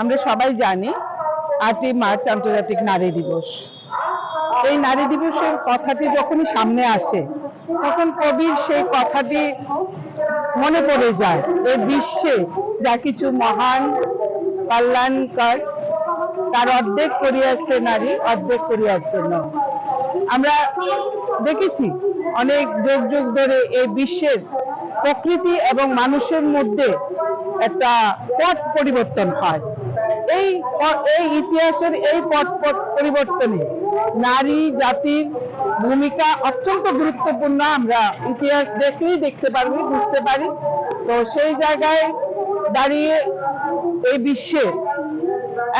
আমরা সবাই জানি আটই মার্চ আন্তর্জাতিক নারী দিবস। এই নারী দিবসের কথাটি যখনই সামনে আসে, তখন কবির সেই কথাটি মনে পড়ে যায়। এই বিশ্বে যা কিছু মহান কল্যাণকর, তার অর্ধেক করিয়াছে নারী, অর্ধেক করিয়াছে নয় আমরা দেখেছি অনেক যুগ যুগ ধরে এই বিশ্বের প্রকৃতি এবং মানুষের মধ্যে একটা পথ পরিবর্তন হয়। এই এই ইতিহাসের এই পথ পরিবর্তনে নারী জাতির ভূমিকা অত্যন্ত গুরুত্বপূর্ণ। আমরা ইতিহাস দেখলেই দেখতে পারবি, বুঝতে পারি। তো সেই জায়গায় দাঁড়িয়ে এই বিশ্বে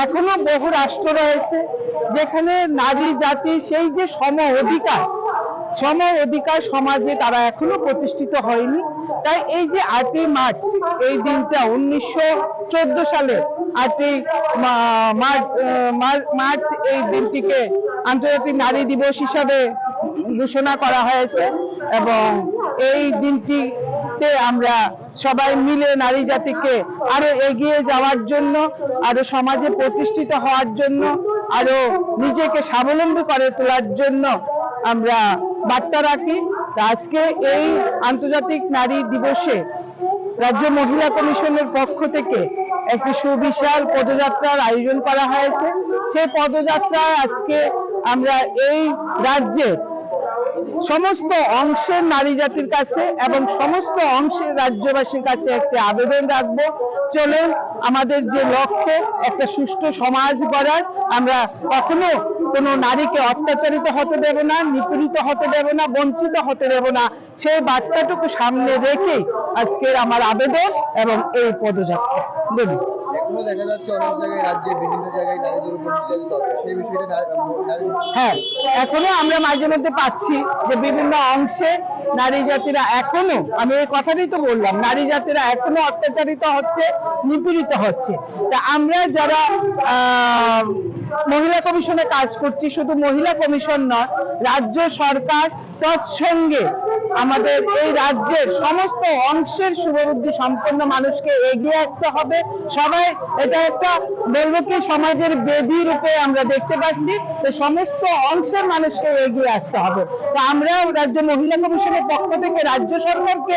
এখনও বহু রাষ্ট্র রয়েছে, যেখানে নারী জাতি সেই যে সম, অধিকার সম অধিকার সমাজে তারা এখনও প্রতিষ্ঠিত হয়নি। তাই এই যে আটই মার্চ, এই দিনটা উনিশশো চোদ্দ সালে আটই মার্চ এই দিনটিকে আন্তর্জাতিক নারী দিবস হিসাবে ঘোষণা করা হয়েছে এবং এই দিনটিতে আমরা সবাই মিলে নারী জাতিকে আরও এগিয়ে যাওয়ার জন্য, আরও সমাজে প্রতিষ্ঠিত হওয়ার জন্য, আরও নিজেকে স্বাবলম্বী করে তোলার জন্য আমরা বার্তা রাখি আজকে এই আন্তর্জাতিক নারী দিবসে রাজ্য মহিলা কমিশনের পক্ষ থেকে একটি সুবিশাল পদযাত্রার আয়োজন করা হয়েছে। সেই পদযাত্রায় আজকে আমরা এই রাজ্যের সমস্ত অংশের নারী জাতির কাছে এবং সমস্ত অংশের রাজ্যবাসীর কাছে একটি আবেদন রাখব। চলুন, আমাদের যে লক্ষ্য একটা সুষ্ঠু সমাজ গড়ার, আমরা কখনো কোনো নারীকে অত্যাচারিত হতে দেব না, নিপীড়িত হতে দেব না, বঞ্চিত হতে দেব না। সেই বার্তাটুকু সামনে রেখে আজকের আমার আবেদন এবং এই পদযাত্রা। বলুন এখনও দেখা যাচ্ছে অনেক জায়গায়, রাজ্যে বিভিন্ন জায়গায় নারীদের উপর নির্যাতিত সেই বিষয়টা হ্যাঁ এখনও আমরা মাঝে মধ্যে পাচ্ছি যে বিভিন্ন অংশে নারী জাতিরা এখনও, আমি এই কথাটাই তো বললাম, নারী জাতিরা এখনও অত্যাচারিত হচ্ছে, নিপীড়িত হচ্ছে। তা আমরা যারা মহিলা কমিশনে কাজ করছি, শুধু মহিলা কমিশন নয়, রাজ্য সরকার তৎসঙ্গে আমাদের এই রাজ্যের সমস্ত অংশের শুভবুদ্ধি সম্পন্ন মানুষকে এগিয়ে আসতে হবে। সবাই এটা একটা বলব কি সমাজের বেদি রূপে আমরা দেখতে পাচ্ছি। যে সমস্ত অংশের মানুষকে এগিয়ে আসতে হবে। তো আমরা রাজ্য মহিলা কমিশনের পক্ষ থেকে রাজ্য সরকারকে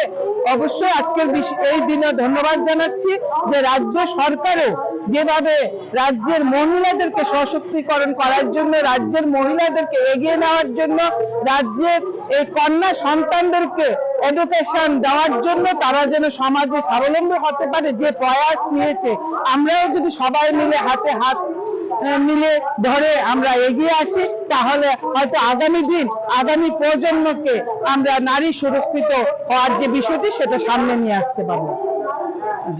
অবশ্যই আজকের এই দিনে ধন্যবাদ জানাচ্ছি যে রাজ্য সরকারও যেভাবে রাজ্যের মহিলাদেরকে সশক্তিকরণ করার জন্য, রাজ্যের মহিলাদেরকে এগিয়ে নেওয়ার জন্য, রাজ্যের এই কন্যা সন্তানদেরকে এডুকেশন দেওয়ার জন্য তারা যেন সমাজে স্বাবলম্বী হতে পারে, যে প্রয়াস নিয়েছে, আমরাও যদি সবাই মিলে হাতে হাত মিলে ধরে আমরা এগিয়ে আসি, তাহলে হয়তো আগামী দিন, আগামী প্রজন্মকে আমরা নারী সুরক্ষিত হওয়ার যে বিষয়টি, সেটা সামনে নিয়ে আসতে পারব।